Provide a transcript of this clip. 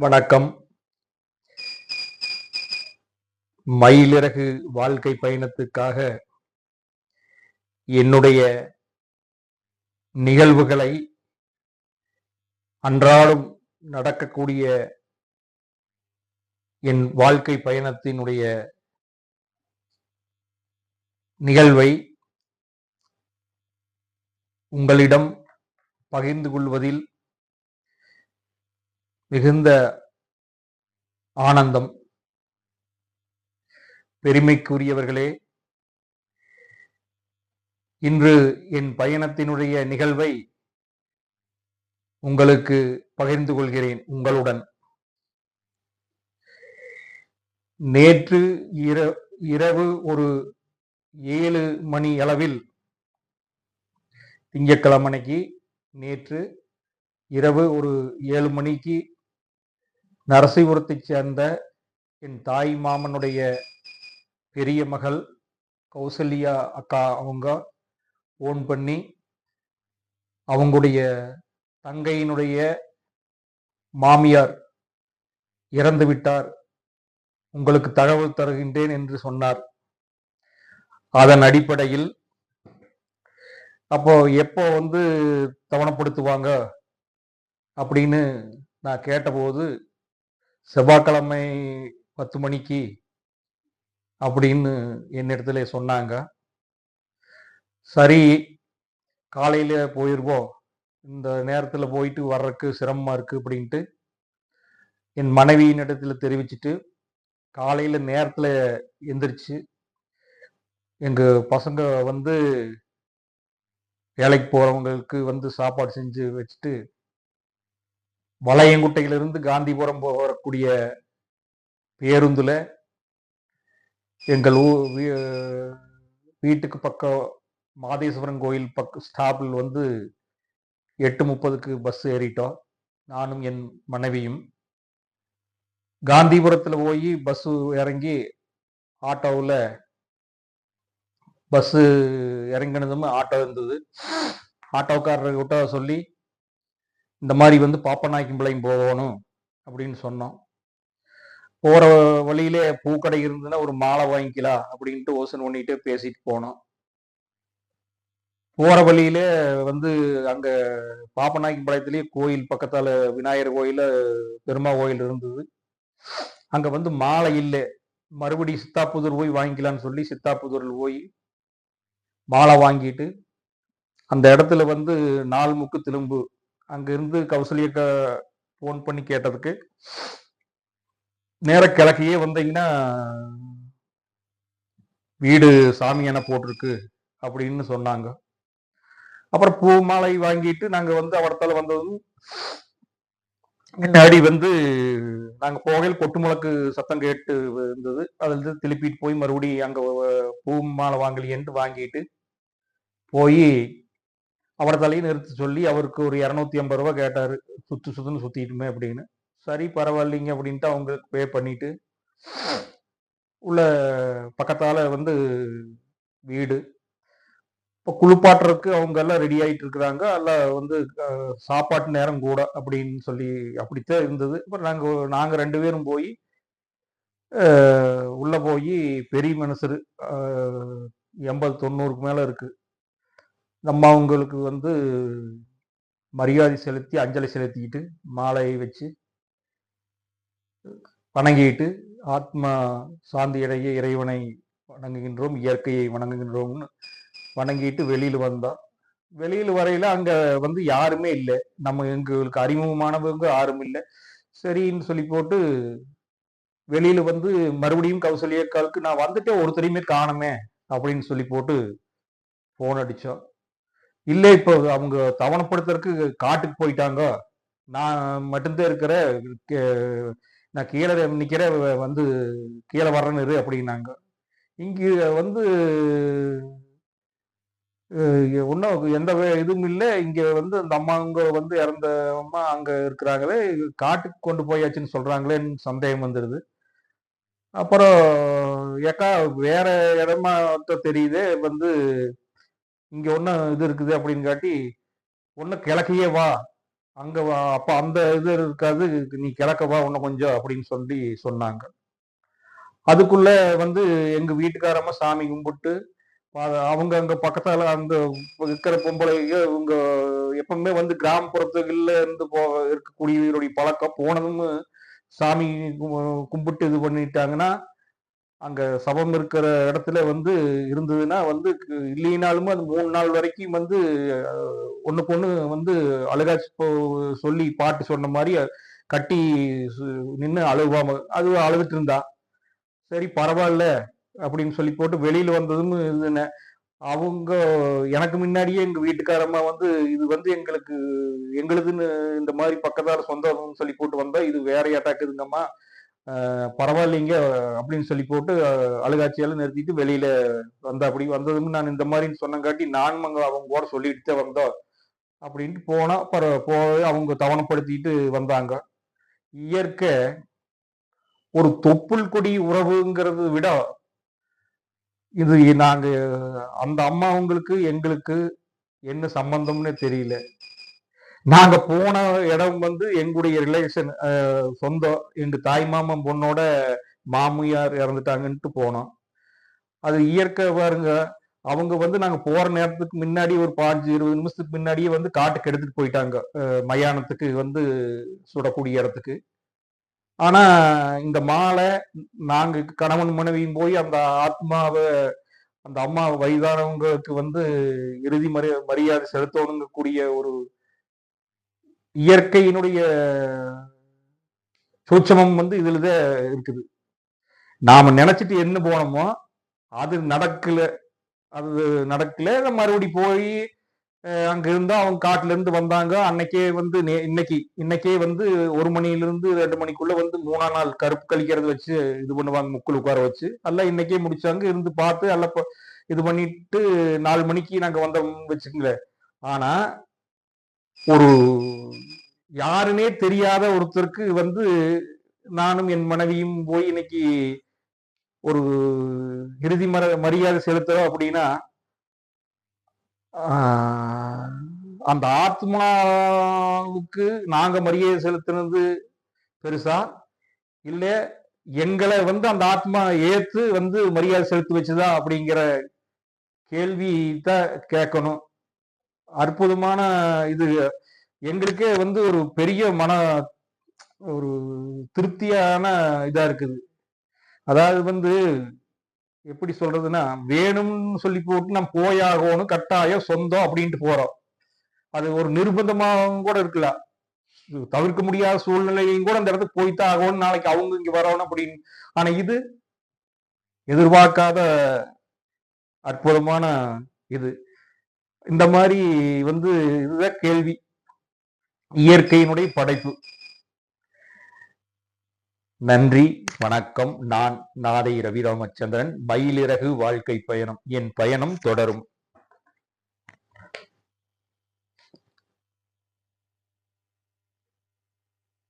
வணக்கம். மயிலிறகு வாழ்க்கை பயணத்துக்காக என்னுடைய நிகழ்வுகளை அன்றாடம் நடக்கக்கூடிய என் வாழ்க்கை பயணத்தினுடைய நிகழ்வை உங்களிடம் பகிர்ந்து கொள்வதில் மிகுந்த ஆனந்தம். பெருமைக்குரியவர்களே இன்று என் பயணத்தினுடைய நிகழ்வை உங்களுக்கு பகிர்ந்து கொள்கிறேன் உங்களுடன். நேற்று இர- இரவு ஒரு ஏழு மணி அளவில் திங்கக்கிழமைக்கு நேற்று இரவு ஒரு ஏழு மணிக்கு நரசிபுரத்தைச் சேர்ந்த என் தாய் மாமனுடைய பெரிய மகள் கௌசல்யா அக்கா அவங்க ஓன் பண்ணி அவங்களுடைய தங்கையினுடைய மாமியார் இறந்து விட்டார். உங்களுக்கு தகவல் தருகின்றேன் என்று சொன்னார். அதன் அடிப்படையில் அப்போ எப்போ வந்து தவணப்படுத்துவாங்க அப்படின்னு நான் கேட்டபோது செவ்வாய்க்கிழமை பத்து மணிக்கு அப்படின்னு என்னிடத்துல சொன்னாங்க. சரி காலையில் போயிடுவோம் இந்த நேரத்தில் போயிட்டு வர்றதுக்கு சிரமமாக இருக்குது அப்படின்ட்டு என் மனைவியின் இடத்துல தெரிவிச்சுட்டு காலையில் நேரத்தில் எந்திரிச்சு எங்கள் பசங்க வந்து வேலைக்கு போகிறவங்களுக்கு வந்து சாப்பாடு செஞ்சு வச்சுட்டு வளையங்குட்டையிலிருந்து காந்திபுரம் போகக்கூடிய பேருந்துல எங்கள் ஊ வீ- வீட்டுக்கு பக்கம் மாதேஸ்வரன் கோயில் பக்க ஸ்டாப்பில் வந்து எட்டு முப்பதுக்கு பஸ் ஏறிட்டோம். நானும் என் மனைவியும். காந்திபுரத்தில் போய் பஸ்ஸு இறங்கி ஆட்டோவில் பஸ்ஸு இறங்கினதும் ஆட்டோ இருந்தது. ஆட்டோக்காரர்கிட்ட சொல்லி இந்த மாதிரி வந்து பாப்பநாயக்கம்பாளையம் போகணும் அப்படின்னு சொன்னோம். போகிற வழியிலே பூக்கடை இருந்ததுன்னா ஒரு மாலை வாங்கிக்கலாம் அப்படின்ட்டு ஓசன் பண்ணிட்டு பேசிட்டு போனோம். போகிற வழியிலே வந்து அங்கே பாப்பநாயக்கம்பாளையத்திலேயே கோயில் பக்கத்தால் விநாயகர் கோயில பெருமா கோயில் இருந்தது. அங்கே வந்து மாலை இல்லை. மறுபடி சித்தாப்புதூர் போய் வாங்கிக்கலாம்னு சொல்லி சித்தாப்புதூரில் போய் மாலை வாங்கிட்டு அந்த இடத்துல வந்து நாலு முக்கு திரும்பு அங்கிருந்து கௌசல்யக்க ஃபோன் பண்ணி கேட்டதுக்கு நேர கிழக்கையே வந்தீங்கன்னா வீடு சாமி என போட்டிருக்கு அப்படின்னு சொன்னாங்க. அப்புறம் பூ மாலை வாங்கிட்டு நாங்கள் வந்து அவடத்தால வந்ததும் முன்னாடி வந்து நாங்கள் போகையில் கொட்டு முழக்கு சத்தம் கேட்டு இருந்தது அதுலேருந்து திருப்பிட்டு போய் மறுபடியும் அங்கே பூ மாலை வாங்கலையேன்ட்டு வாங்கிட்டு போய் அவரை தலையை நிறுத்த சொல்லி அவருக்கு ஒரு இரநூத்தி ஐம்பது ரூபா கேட்டாரு. சுத்து சுத்துன்னு சுத்திட்டுமே அப்படின்னு. சரி பரவாயில்லைங்க அப்படின்ட்டு அவங்களுக்கு பே பண்ணிட்டு உள்ள பக்கத்தால வந்து வீடு. இப்போ குளிப்பாட்டுறதுக்கு அவங்க எல்லாம் ரெடி ஆகிட்டு இருக்கிறாங்க. எல்லாம் வந்து சாப்பாட்டு நேரம் கூட அப்படின்னு சொல்லி அப்படித்தான் இருந்தது. அப்புறம் நாங்கள் நாங்கள் ரெண்டு பேரும் போய் உள்ளே போய் பெரிய மனுஷரு எண்பது தொண்ணூறுக்கு மேலே இருக்குது நம்ம அவங்களுக்கு வந்து மரியாதை செலுத்தி அஞ்சலி செலுத்திக்கிட்டு மாலையை வச்சு வணங்கிட்டு ஆத்மா சாந்தி அடைய இறைவனை வணங்குகின்றோம் இயற்கையை வணங்குகின்றோம்னு வணங்கிட்டு வெளியில் வந்தோம் வெளியில் வரையில அங்கே வந்து யாருமே இல்லை. நம்ம எங்களுக்கு அறிமுகமானவங்க யாரும் இல்லை. சரின்னு சொல்லி போட்டு வெளியில் வந்து மறுபடியும் கௌசல்யக்காலுக்கு நான் வந்துட்டே ஒருத்தரையுமே காணுமே அப்படின்னு சொல்லி போட்டு ஃபோன் அடித்தோம் இல்லை இப்போ அவங்க தவணப்படுத்துறதுக்கு காட்டுக்கு போயிட்டாங்க. நான் மட்டும்தான் இருக்கிற நான் கீழே நிக்கிற வந்து கீழே வர்றேன்னு இரு அப்படின்னாங்க. இங்க வந்து ஒன்றும் எந்த வே- இதுவும் இல்லை. இங்கே வந்து அந்த அம்மாங்க வந்து இறந்த அம்மா அங்கே இருக்கிறாங்களே. காட்டுக்கு கொண்டு போயாச்சுன்னு சொல்கிறாங்களேன்னு சந்தேகம் வந்துடுது அப்புறம் ஏக்கா வேற இடமா தெரியுதே வந்து இங்க ஒன்றும் இது இருக்குது அப்படின்னு காட்டி ஒன்று கிழக்கையே வா. அங்க வா- அப்ப அந்த இது இருக்காது. நீ கிழக்க வா. இன்னும் கொஞ்சம் அப்படின்னு சொல்லி சொன்னாங்க. அதுக்குள்ள வந்து எங்க வீட்டுக்காரம்மா சாமி கும்பிட்டு அவங்க அங்க பக்கத்தால அந்த இருக்கிற பொம்பளைங்க இவங்க எப்பவுமே வந்து கிராமப்புறத்துகள்ல இருந்து போ இருக்கக்கூடியவருடைய பழக்கம். போனதும் சாமி கும்பிட்டு இது பண்ணிட்டாங்கன்னா அங்கே சபம் இருக்கிற இடத்துல வந்து இருந்ததுன்னா வந்து இல்லைனாலுமே அது மூணு நாள் வரைக்கும் வந்து ஒன்று பொண்ணு வந்து அழுகாச்சு போ- சொல்லி பாட்டு சொன்ன மாதிரி கட்டி நின்று அழுவாம அது அழுதுட்டு இருந்தா. சரி பரவாயில்ல அப்படின்னு சொல்லி போட்டு வெளியில் வந்ததும் இதுன்னு. அவங்க எனக்கு முன்னாடியே எங்கள் வீட்டுக்காரம்மா வந்து இது வந்து எங்களுக்கு எங்களுதுன்னு இந்த மாதிரி பக்கத்தால் சொந்தம்னு சொல்லி போட்டு வந்தா இது வேறையாட்டாக்குதுங்கம்மா அஹ் பரவாயில்லைங்க அப்படின்னு சொல்லி போட்டு அழுகாட்சியால அழுகாட்சியெல்லாம் நிறுத்திட்டு வெளியில வந்த அப்படி வந்ததும் நான் இந்த மாதிரி சொன்னங்காட்டி நானும் அங்க அவங்க கூட சொல்லிட்டு தான் வந்தோம் அப்படின்ட்டு போனா பர போய் அவங்க தவணப்படுத்திட்டு வந்தாங்க. இயற்கை ஒரு தொப்புள் கொடி உறவுங்கிறது விட இது நாங்க அந்த அம்மாவங்களுக்கு எங்களுக்கு என்ன சம்பந்தம்னு தெரியல. நாங்க போன இடம் வந்து எங்களுடைய ரிலேஷன் சொந்தம். எங்க தாய் மாமன் பொண்ணோட மாமியார் இறந்துட்டாங்கன்ட்டு போனோம். அது இயற்கை பாருங்க. அவங்க வந்து நாங்க போற நேரத்துக்கு முன்னாடி ஒரு பாஞ்சு இருபது நிமிஷத்துக்கு முன்னாடியே வந்து காட்டுக்கு எடுத்துட்டு போயிட்டாங்க. மயானத்துக்கு வந்து சுடக்கூடிய இடத்துக்கு. ஆனா இந்த மாலை நாங்க கணவன் மனைவியும் போய் அந்த ஆத்மாவை அந்த அம்மா வயதானவங்களுக்கு வந்து இறுதி மரி மரியாதை செலுத்தணுங்கக்கூடிய ஒரு இயற்கையினுடைய சூட்சமம் வந்து இதுலதான் இருக்குது. நாம நினைச்சிட்டு என்ன போனோமோ அது நடக்கல அது நடக்கல. மறுபடி போய் அங்கே அங்க இருந்தா அவங்க காட்டுல இருந்து வந்தாங்க. அன்னைக்கே வந்து நே- இன்னைக்கு இன்னைக்கே வந்து ஒரு மணில இருந்து ரெண்டு மணிக்குள்ள வந்து மூணா நாள் கருப்பு கழிக்கிறது வச்சு இது பண்ணுவாங்க முக்குள் உட்கார வச்சு. எல்லாம் இன்னைக்கே முடிச்சாங்க. இருந்து பார்த்து எல்லாம் இது பண்ணிட்டு நாலு மணிக்கு நாங்க வந்தோம் வச்சுக்கங்களேன். ஆனா ஒரு யாருன்னே தெரியாத ஒருத்தருக்கு வந்து நானும் என் மனைவியும் போய் இன்னைக்கு ஒரு இறுதி மர மரியாதை செலுத்துறோம் அப்படின்னா அந்த ஆத்மாவுக்கு நாங்க மரியாதை செலுத்துனது பெருசா இல்ல எங்களை வந்து அந்த ஆத்மா ஏத்து வந்து மரியாதை செலுத்தி வச்சுதா அப்படிங்கிற கேள்வி தான் கேட்கணும். அற்புதமான இது. எங்களுக்கே வந்து ஒரு பெரிய மன ஒரு திருப்தியான இதா இருக்குது. அதாவது வந்து எப்படி சொல்றதுன்னா வேணும்னு சொல்லி போட்டு நம்ம போயாகணும் கட்டாயம் சொந்தம் அப்படின்ட்டு போறோம். அது ஒரு நிர்பந்தமாகவும் கூட இருக்கலாம். தவிர்க்க முடியாத சூழ்நிலையும் கூட அந்த இடத்துக்கு போய்த்தான் ஆகணும் நாளைக்கு அவங்க இங்க வரணும் அப்படின்னு. ஆனா இது எதிர்பார்க்காத அற்புதமான இது. இந்த மாதிரி வந்து இதுதான் கேள்வி. இயற்கையினுடைய படைப்பு. நன்றி வணக்கம். நான் நாதை ரவி ராமச்சந்திரன். மயிலிறகு வாழ்க்கை பயணம். என் பயணம் தொடரும்.